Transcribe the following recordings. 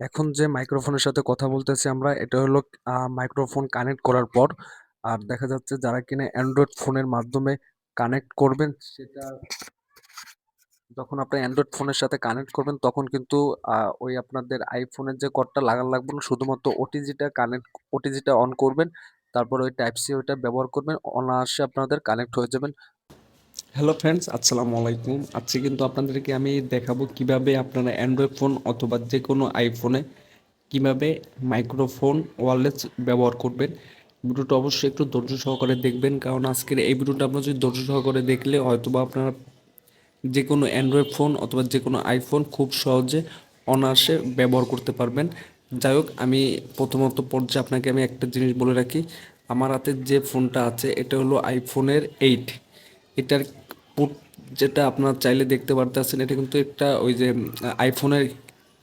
এখন যে মাইক্রোফোনের সাথে কথা বলতেছি আমরা, এটা হলো মাইক্রোফোন কানেক্ট করার পর, আর দেখা যাচ্ছে যারা কিনা অ্যান্ড্রয়েড ফোনের মাধ্যমে কানেক্ট করবেন, সেটা যখন আপনি অ্যান্ড্রয়েড ফোনের সাথে কানেক্ট করবেন, তখন কিন্তু ওই আপনাদের আইফোনের যে কর্ডটা লাগান লাগবে না, শুধুমাত্র ওটিজিটা কানেক্ট ওটিজিটা অন করবেন। তারপর ওই টাইপ সি ওইটা ব্যবহার করবেন। অনায়াসে আপনাদের কানেক্ট হয়ে যাবেন। হ্যালো ফ্রেন্ডস আসসালামু আলাইকুম। আজকে কিন্তু আপনাদেরকে আমি দেখাবো কীভাবে আপনারা অ্যান্ড্রয়েড ফোন অথবা যে কোনো আইফোনে কীভাবে মাইক্রোফোন ওয়্যারলেস ব্যবহার করবেন। ভিডিওটা অবশ্যই একটু ধৈর্য সহকারে দেখবেন, কারণ আজকের এই ভিডিওটা আপনারা যদি ধৈর্য সহকারে দেখলে হয়তোবা আপনারা যে কোনো অ্যান্ড্রয়েড ফোন অথবা যে কোনো আইফোন খুব সহজে অনায়াসে ব্যবহার করতে পারবেন। যাই হোক, আমি প্রথমত পর্যায়ে আপনাকে আমি একটা জিনিস বলে রাখি। আমার হাতে যে ফোনটা আছে, এটা হলো আইফোনের এইট এটার পুট যেটা আপনার চাইলে দেখতে পারতেছেন, এটা কিন্তু একটা ওই যে আইফোনের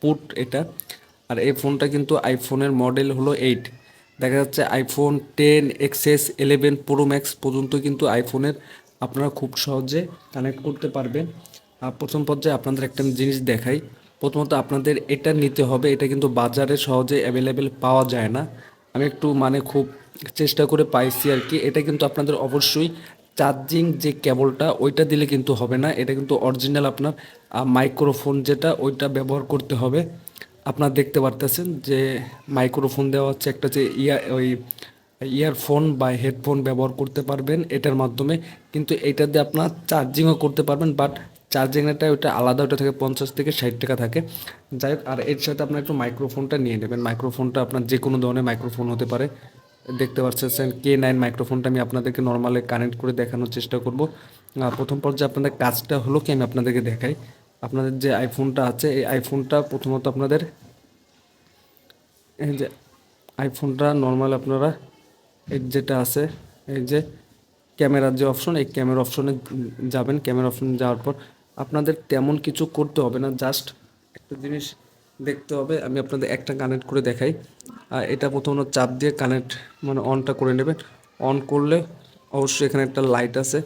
পুট এটা। আর এই ফোনটা কিন্তু আইফোনের মডেল হলো এইট দেখা যাচ্ছে iPhone ten XS eleven pro max পর্যন্ত কিন্তু আইফোনের আপনারা খুব সহজে কানেক্ট করতে পারবেন। আর প্রথম পর্যায়ে আপনাদের একটা জিনিস দেখাই। প্রথমত আপনাদের এটা নিতে হবে, এটা কিন্তু বাজারে সহজে অ্যাভেলেবেল পাওয়া যায় না। আমি একটু মানে খুব চেষ্টা করে পাইছি আর কি। এটা কিন্তু আপনাদের অবশ্যই চার্জিং যে কেবলটা ওইটা দিলে কিন্তু হবে না। এটা কিন্তু অরিজিনাল আপনার মাইক্রোফোন যেটা, ওইটা ব্যবহার করতে হবে। আপনারা দেখতে পারতেছেন যে মাইক্রোফোন দেওয়া হচ্ছে একটা যে ইয়ার ওই ইয়ারফোন বা হেডফোন ব্যবহার করতে পারবেন এটার মাধ্যমে। কিন্তু এটা দিয়ে আপনার চার্জিংও করতে পারবেন বাট চার্জিংটা ওইটা আলাদা ওটা থেকে পঞ্চাশ থেকে ষাট টাকা থাকে। যাই হোক, আর এর সাথে আপনার একটু মাইক্রোফোনটা নিয়ে নেবেন। মাইক্রোফোনটা আপনার যে কোনো ধরনের মাইক্রোফোন হতে পারে। দেখতে পাচ্ছেন কে নাইন মাইক্রোফোনটা আমি আপনাদেরকে নর্মালে কানেক্ট করে দেখানোর চেষ্টা করব। প্রথম পর্যায়ে আপনাদের কাজটা হলো কি আমি আপনাদেরকে দেখাই। আপনাদের যে আইফোনটা আছে, এই আইফোনটা প্রথমত আপনাদের, এই যে আইফোনটা নর্মাল আপনারা, এই যেটা আছে, এই যে ক্যামেরার যে অপশন এই ক্যামেরা অপশনে যাবেন। ক্যামেরা অপশনে যাওয়ার পর আপনাদের তেমন কিছু করতে হবে না, জাস্ট একটা জিনিস দেখতে হবে। আমি আপনাদের একটা কানেক্ট করে দেখাই। এটা প্রথমত চাপ দিয়ে কানেক্ট মানে অনটা করে নেবেন। অন করলে অবশ্যই এখানে একটা লাইট আছে।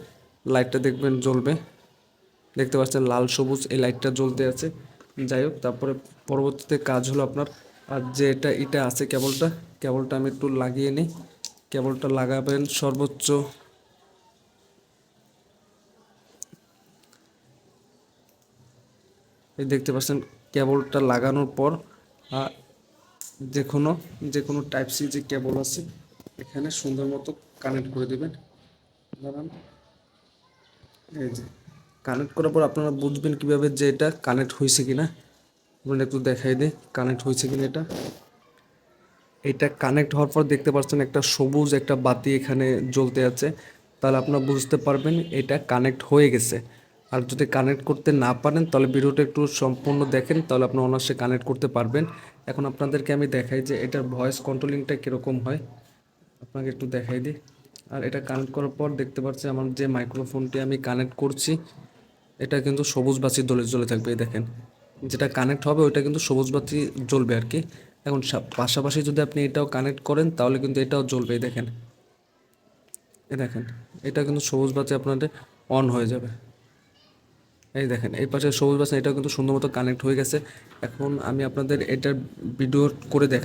লাইটটা দেখবেন জ্বলবে। দেখতে পাচ্ছেন লাল, সবুজ এই লাইটটা জ্বলতে আছে। যাই হোক, তারপরে পরবর্তীতে কাজ হলো আপনার, আর যে এটা এটা আছে কেবলটা কেবলটা আমি একটু লাগিয়ে নিই। কেবলটা লাগাবেন সর্বোচ্চ এই দেখতে পাচ্ছেন, কেবলটা লাগানোর পর যে কোনো যে কোনো টাইপ সি যে কেবল আছে, এখানে সুন্দর মতো কানেক্ট করে দেবেন। দাঁড়ান। এই যে কানেক্ট করার পর আপনারা বুঝবেন কীভাবে যে এটা কানেক্ট হয়েছে কিনা। আপনারা একটু দেখাই দিই কানেক্ট হয়েছে কিনা এটা। এটা কানেক্ট হওয়ার পর দেখতে পাচ্ছেন একটা সবুজ একটা বাতি এখানে জ্বলতে আছে। তাহলে আপনারা বুঝতে পারবেন এটা কানেক্ট হয়ে গেছে। আর যদি কানেক্ট করতে না পারেন, তাহলে ভিডিওটা একটু সম্পূর্ণ দেখেন, তাহলে আপনি অনার্সে কানেক্ট করতে পারবেন। এখন আপনাদেরকে আমি দেখাই যে এটার ভয়েস কন্ট্রোলিংটা কীরকম হয়। আপনাকে একটু দেখাই দিই। আর এটা কানেক্ট করার পর দেখতে পাচ্ছি আমার যে মাইক্রোফোনটি আমি কানেক্ট করছি, এটা কিন্তু সবুজ বাতি দলে জ্বলে থাকবে দেখেন। যেটা কানেক্ট হবে, ওইটা কিন্তু সবুজ বাতি জ্বলবে আর কি। এখন পাশাপাশি যদি আপনি এটাও কানেক্ট করেন, তাহলে কিন্তু এটাও জ্বলবে দেখেন। এ দেখেন, এটা কিন্তু সবুজ বাতি আপনাদের অন হয়ে যাবে। এই দেখেন, এই পাশে সবুজ বাসন, এটাও কিন্তু সুন্দর মতো কানেক্ট হয়ে গেছে। এখন আমি আপনাদের এটার ভিডিও করে দেখ